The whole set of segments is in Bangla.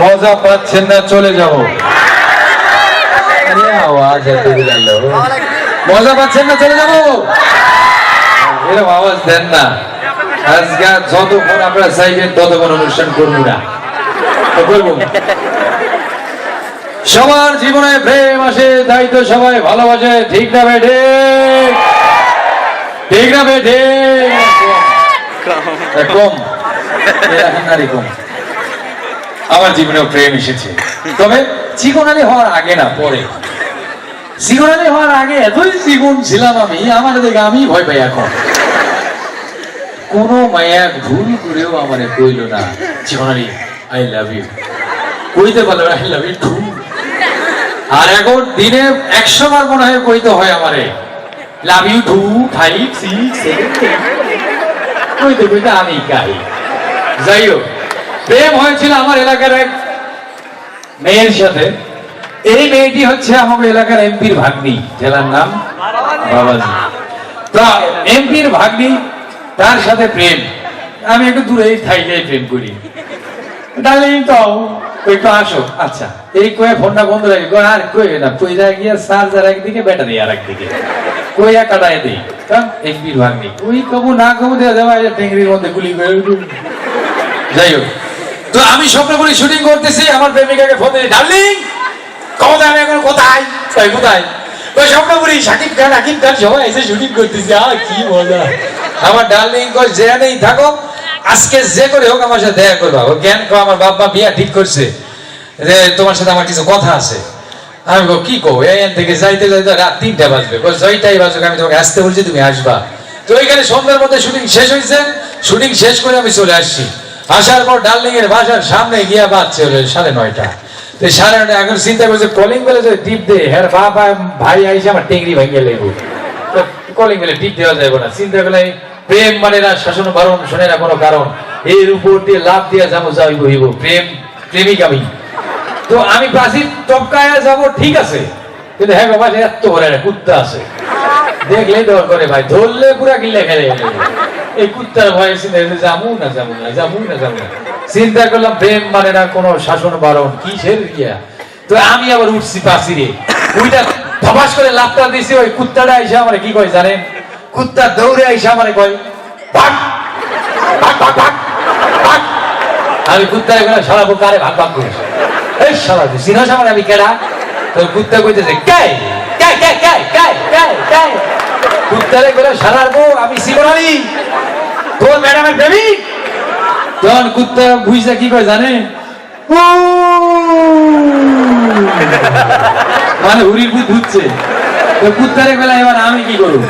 মজা পাচ্ছেন না, চলে যাব। মজা পাচ্ছেন না, চলে যাব? এরকম আওয়াজ দেন না। আজকে যতক্ষণ আপনারা চাইবেন ততক্ষণ অনুষ্ঠান করব না। সবার জীবনে প্রেম আসে তো সবাই ভালোবাসে। ঠিক না বেঠে? ঠিক না বেঠে? কম। কম। আমার জীবনেও প্রেম এসেছে। তবে চিকনালি হওয়ার আগে না, পরে। চিকনালি হওয়ার আগে এতই চিকন ছিলাম আমি, আমার দেখে আমি ভয় পাই এখন। কোন মায়া ভুল করেও আমার কইল না চিকনালি আই লাভ ইউ কইতে পারল আই লাভ ইউ আর এখন দিনে একশো বার মনে হয় কইতে হয় আমারে love you two five six seven কইতে কইতে আমি গাই যাই হোক। প্রেম হয়েছিল আমার এলাকার এক মেয়ের সাথে। এই মেয়েটি হচ্ছে আমাদের এলাকার এমপির ভাগ্নি, জেলার নাম বাবাজি। তা এমপির ভাগ্নি, তার সাথে প্রেম। আমি একটু দূরে থাইলে প্রেম করি। ডার্লিং তো, একটু আসো। আচ্ছা এই কয়ে ফোনটা বন্ধ রাখি কই আর কই না কই যা গিয়ে চার্জার একদিকে, ব্যাটারি আর একদিকে। কইয়া কাটায় দিই। কারণ এমপির ভাগ্নি, ওই কবু না কবু দেওয়া যাবে টেংরির মধ্যে গুলি করে যাই হোক তো আমি স্বপ্নপুরি শুটিং করতেছি, আমার প্রেমিকাকে ফোন দিই ডার্লিং আমি এখন কোথায়? কোথায়? স্বপ্নপুরি শাকিব খান, আকিব খান সবাই এসে শুটিং করতেছি আর কি মজা। আমার ডার্লিং কই, যে নেই, থাকো। আজকে যে করে হোক, আমার সাথে দেখা করবা। জ্ঞান কো, আমার বাবা বিয়া ঠিক করছে। যে তোমার সাথে আমার কিছু কথা আছে। আমি কো কি এখান থেকে যাইতে যাইতে রাত তিনটা বাজবে। কই জয়টাই বাজুক, আমি তোমাকে আসতে বলছি, তুমি আসবা। তো ওইখানে সন্ধ্যার মধ্যে শুটিং শেষ হয়েছে শুটিং শেষ করে আমি চলে আসছি। আসার পর ডার্লিং এর বাসার সামনে গিয়া বাজছে হলো সাড়ে নয়টা। তো সাড়ে নয়টা এখন চিন্তা করছে, কলিং বেলে টিপ দে হ্যাঁ বাবা, ভাই আইসে আমার টেংরি ভাঙিয়ে লেগো তো কলিং বেলে টিপ দেওয়া যাবে না। চিন্তা করলে প্রেম মানে না, শাসন বারণ শোনে না কোনো কারণ। এর উপর দিয়ে লাভ দিয়ে যাব যাইব হইব প্রেম, প্রেমিক আমি। তো আমি প্রাচীর টপকায় যাব, ঠিক আছে। কিন্তু হ্যাঁ বাবা এত বড় কুত্তা আছে। দেখলে ডর করে ভাই, ধরলে পুরা গিলে খেলে এই কুত্তার ভয়ে চিন্তা যাব না যাব না যাব না যাব না। চিন্তা করলাম, প্রেম মানে না কোনো শাসন বারণ, কিসের ইয়া? তো আমি আবার উঠছি পাশিরে ওইটা ধবাস করে লাভটা দিছি, ওই কুত্তাটা এসে আমার কি কয় জানেন? কুত্তা দৌড়ে এসে আমার কয়, ভাগ ভাগ ভাগ ভাগ ভাগ। আমি কুত্তা এগুলো সারা কারে ভাগ ভাগ করে। এই সারা সিনস আমার আমি কেডা? তো কুত্তা কইতেছে, কে? কুত্তারে করে সারার বউ, আমি শিবরানি। তোর ম্যাডামের প্রেমিক? তখন কুত্তা বুঝতে কি কয় জানে? মানে হুড়ির ভূত ঘুরছে তো কুত্তারে বেলা এবার আমি কি করব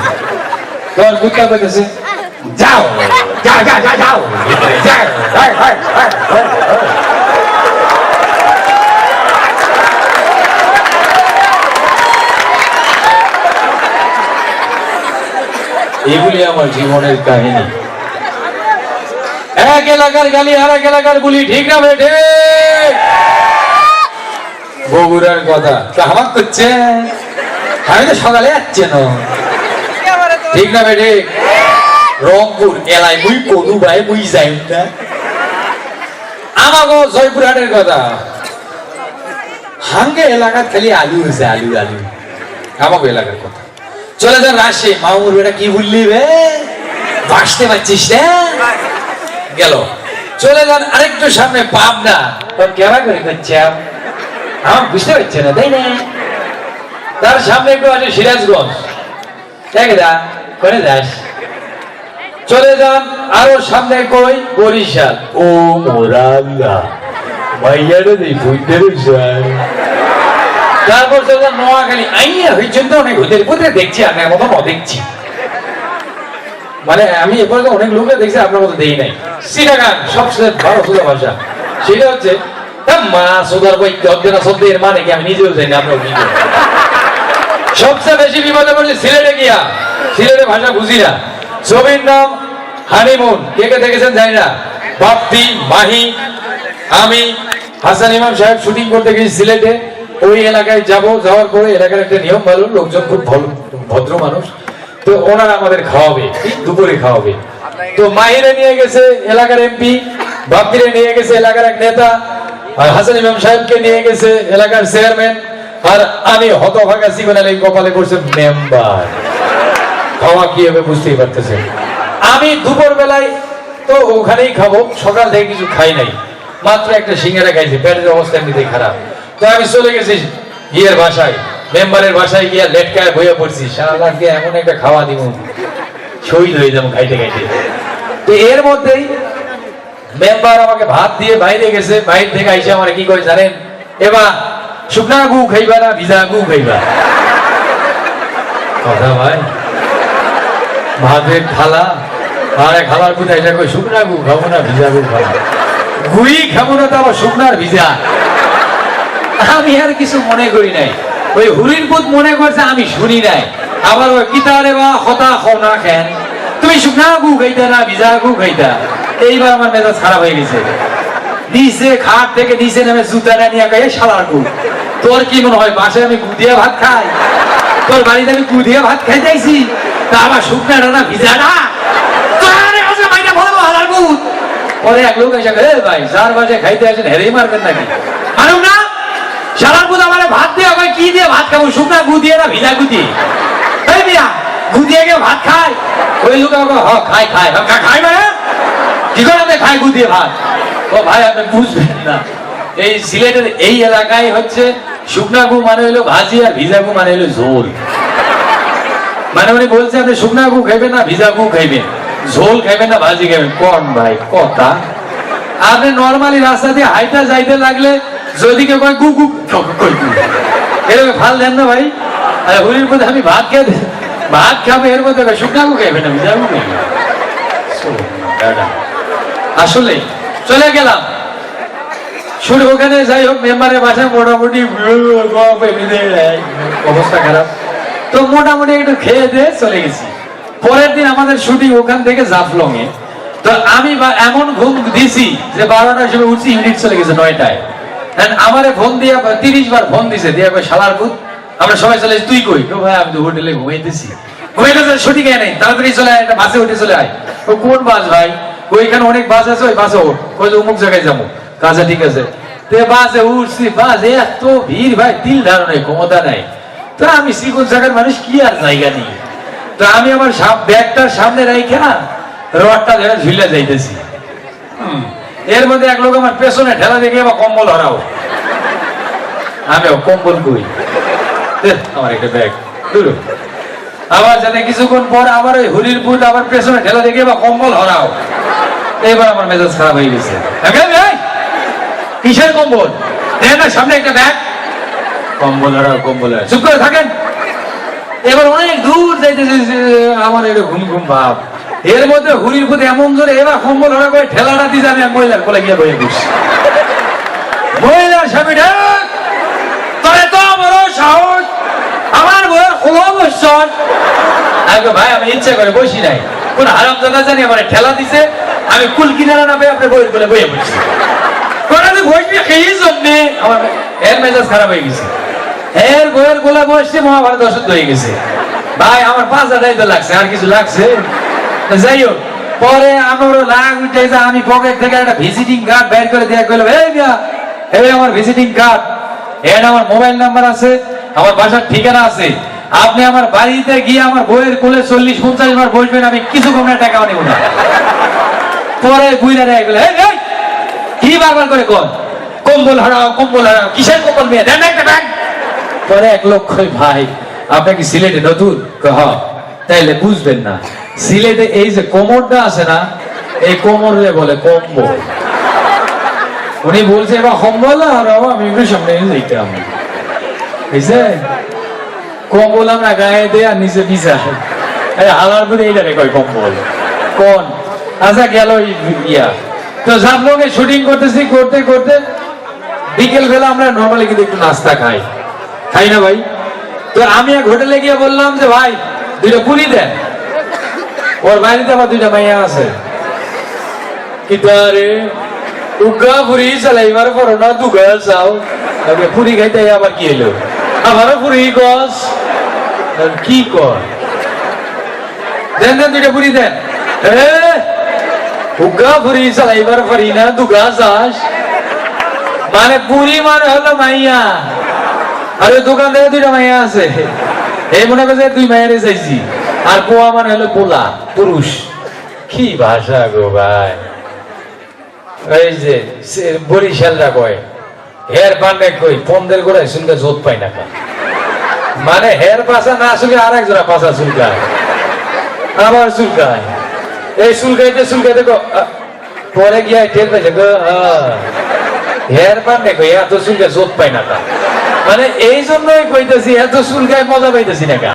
তখন কুত্তা কইতেছে যাও যাও যাও যাও যাও এগুলি আমার জীবনের কাহিনী। এক এলাকার গালি, আর এক এলাকার গুলি, ঠিক না বেঠে বগুড়ার কথা। আমার করছে আমি তো সকালে যাচ্ছে না। ঠিক না বেঠে রংপুর এলাই মুই কোনু ভাই, মুই যাই না। আমাগো জয়পুরহাটের কথা। হাঙ্গে এলাকার খালি আলু হয়েছে আলু আলু। আমাগো এলাকার কথা। চলে যান রাশে মামুর বেটা কি বললি বে? বাসতে পারছিস না? গেল। চলে যান আরেকটু সামনে, পাবনা। করে আমার বুঝতে পারছে না, তাই না? তার সামনে একটু আছে সিরাজগঞ্জ। করে যাস। চলে যান আরও সামনে কই? বরিশাল। ও মোরাল্লা মাইয়ারে দেই বুঝতে তারপর চলে নোয়াখালী, আইয়া হয়েছেন তো অনেক দেখছি মতো দেখছি। মানে আমি তো অনেক লোকে দেখছি, আপনার মতো দেই নাই। সবচেয়ে ভালো ভাষা। সেটা হচ্ছে মা বই গদ্দে না মানে কি? আমি নিজেও জানি। সবচেয়ে বেশি বিপদে পড়ছে সিলেটে গিয়া। সিলেটে ভাষা বুঝি না। ছবির নাম হানিমুন। কে কে দেখেছেন জানি না? বাপ্তি মাহি, আমি, হাসান ইমাম সাহেব শুটিং করতে গেছি সিলেটে। ওই এলাকায় যাব, যাওয়ার পরে এলাকার একটা নিয়ম ভালো লোকজন খুব ভদ্র মানুষ। তো ওনারা আমাদের খাওয়াবে দুপুরে খাওয়াবে। তো মাহিরে নিয়ে গেছে এলাকার এমপি বাপ্তিরে নিয়ে গেছে এলাকার এক নেতা, আর হাসান ইমাম সাহেবকে নিয়ে গেছে এলাকার চেয়ারম্যান, আর আমি হতভাগা জীবন আলী কপালে করছে মেম্বার। খাওয়া কি হবে বুঝতেই পারতেছে আমি দুপুর বেলায় তো ওখানেই খাব, সকাল থেকে কিছু খাই নাই। মাত্র একটা সিঙ্গারা খাইছি, পেটের অবস্থা এমনিতেই খারাপ। আমি চলে গেছি ইয়ের বাসায়। মেম্বারের বাসায় গিয়া লেটকায় বইয়ে পড়ছি। সারাকে এমন একটা খাওয়া দিব। শহীদ হয়ে যাব খাইতে খাইতে। তো এর মধ্যেই মেম্বার আমাকে ভাত দিয়ে বাইরে গেছে। বাইরে থেকে আইসে আমার কি করে জানেন? এবার শুকনা গু খাইবা না ভিজা গু খাইবা? কথা ভাই। ভাতের খালা আরে খালার কোথায়? এটা শুকনা গু খাব না, ভিজা গু খাব গুই খাব না তো আবার শুকনার ভিজা। আমি আর কিছু মনে করি নাই। ওই হুরির পুত মনে করছে আমি শুনি নাই। আবার ওই কিতারে বা হতা খনা খেন। তুমি শুকনা গু খাইতা না ভিজা গু খাইতা। এইবার আমার মেজাজ খারাপ হয়ে গেছে। নিচে খাট থেকে নিচে নেমে জুতাটা নিয়ে গায়ে শালার গু। তোর কি মনে হয় বাসায় আমি গু দিয়ে ভাত খাই? তোর বাড়িতে আমি গু দিয়ে ভাত খাই যাইছি তা আবার শুকনাটা না ভিজাটা পরে এক লোক এসে ভাই চার বাজে খাইতে আসেন হেরেই মারবেন নাকি? মারুক না শালার পুত আমার ভাত দিয়ে কয় কি দিয়ে ভাত খাব শুকনা গু দিয়ে না ভিজা গু দিয়ে? এই মিয়া গু ভাত খায়? ওই লোক খাই খাই হ, মানে? কি করে আপনি খাই গু ভাত? ও ভাই আপনি বুঝবেন না। এই সিলেটের এই এলাকায় হচ্ছে শুকনা গু মানে ভাজি আর ভিজা গু মানে ঝোল। মানে বলছে আপনি শুকনা গু খাইবেন না ভিজা গু খাইবেন। ঝোল খাইবেন না ভাজি খাইবেন। কোন ভাই? কথা? আপনি নর্মালি রাস্তা দিয়ে হাইটা যাইতে লাগলে যদি কেউ কয় গু গু কই এরকম ফাল দেন না ভাই? আরে হুলির মধ্যে আমি ভাত খেয়ে ভাত খাব এর মধ্যে শুকনা খাইবেন So, দাদা। আসলে চলে গেলাম। শুরু ওখানে যাই হোক মেম্বারের বাসায় মোটামুটি অবস্থা খারাপ। তো মোটামুটি একটু খেয়ে দিয়ে চলে গেছি। পরের দিন আমাদের শুটিং ওখান থেকে জাফলং এ তো আমি এমন ঘুম দিছি যে বারোটার সময় উঠছি ইউনিট চলে গেছে নয়টায়। আমারে ফোন দিয়ে তিরিশ বার ফোন দিছে, দিয়ে কই শালার পুত আমরা সবাই চলে তুই কই? তো ভাই, আমি তো হোটেলে ঘুমাইতেছি ঘুমাইতেছে কেন নেই, তাড়াতাড়ি চলে আয়, একটা বাসে উঠে চলে আয়। ও, কোন বাস ভাই? ওইখানে অনেক বাস আছে, ওই বাসে ওঠ। ওই যে অমুক জায়গায় যাব। কাজে, ঠিক আছে। তে বাসে উঠছি, বাস এত ভিড় ভাই, দিল ধারো নাই, ক্ষমতা নাই। তো আমি শ্রীকুল জায়গার মানুষ, কি আর জায়গা নেই তো আমি আমার ব্যাগটার সামনে রাইখে, রডটা ধরে ঝুলে যাইতেছি। হুম। এর মধ্যে এক লোক আমার পেছনে ঠেলা দেখে বা কম্বল হারাও। আমি কম্বল কই? আমার একটা ব্যাগ। আবার যাতে কিছুক্ষণ পর আবার ওই হরির পুত আবার পেছনে ঠেলা দেখে বা কম্বল হরাও। এবার আমার মেজাজ খারাপ হয়ে গেছে। কিসের কম্বল? দেন না, সামনে একটা ব্যাগ। কম্বল হারাও, কম্বল চুপ করে থাকেন। এবার অনেক দূর যাইতেছে, যে আমার এটা ঘুম ঘুম ভাব। এর মধ্যে হুড়ির প্রতি এমন জোরে এবার কম্বল হারা করে ঠেলাটা দিয়ে আমি মহিলার কোলে গিয়ে বয়ে বসছি মহিলার স্বামী তবে তো সাহস, আমার আগে ভাই, আমি করে বসি নাই। কোন জানি আমার ঠেলা দিছে, আমি কুল না বইয়ের কোলে বয়ে বসছি। বসবি খেয়ে জন্যে? আমার এর মেজাজ খারাপ হয়ে গেছে। এর বইয়ের বসছে, মহাভারত অশুদ্ধ হয়ে গেছে। ভাই, আমার পাঁচ হাজার লাগছে, আর কিছু লাগছে? যাই হোক, পরে আমারও লাগ উঠে যে আমি পকেট থেকে একটা ভিজিটিং কার্ড বের করে এই এই আমার ভিজিটিং কার্ড এর আমার মোবাইল নাম্বার আছে, আমার বাসার ঠিকানা আছে। আপনি আমার বাড়িতে গিয়ে আমার বইয়ের কোলে চল্লিশ, পঞ্চাশ বার বসবেন আমি কিছু নেব না। পরে কি বারবার করে কোন? কম্বল হারাও কম্বল হারাও, কিসের কম্বল মেয়ে? দেন একটা ব্যাগ পরে এক লোক কই ভাই, আপনি কি সিলেটে নতুন? হ, তাইলে বুঝবেন না। সিলেটে এই যে কোমরটা আছে না, এই কোমরে বলে কম্বল। উনি বলছে, এবার কম্বল আর আমি একটু সামনে যাইতাম বুঝছে? কম্বল আমরা গায়ে দিয়ে আর নিচে আরে হালার পরে এইটারে কয় কম্বল। কোন? আচ্ছা গেল ইয়া। তো জাফলংয়ে শুটিং করতেছি, করতে করতে বিকেল বেলা আমরা নর্মালি কিন্তু একটু নাস্তা খাই। খাই না ভাই? তো আমি এক হোটেলে গিয়ে বললাম যে, ভাই, দুইটা পুরি দেন। ওর বাড়িতে আমার দুইটা মাইয়া আছে। কিতারে উগা পুরি চালাইবার পর না, দুগা চাও পুরি খাইতে আবার কি এলো আমারও পুরি গছ কি কর? দেন দেন, দুইটা পুরি দেন। উগা পুরি চালাইবার পারি না, দুগা চাস মানে পুরি মানে হলো মাইয়া। আর দোকান থেকে দুইটা মাইয়া আছে। এই মনে করছে দুই মাইয়ারে চাইছি। আর পোয়া মানে হলো পোলা, পুরুষ। কি ভাষা গো ভাই। এই যে বরিশালরা কয়, হের পান্ডে কই পন্দের গোড়ায় শুনতে জোত পাই না মানে হের পাশা না শুনলে আর একজোড়া পাশা চুলকায়। আবার চুলকায়। এই চুলকাইতে চুলকাইতে পরে গিয়ে টের পাইছে গো হের পান্ডে কই, এত চুলকে জোত পাই না মানে এই জন্যই কইতেছি, এত চুলকায় মজা পাইতেছি না।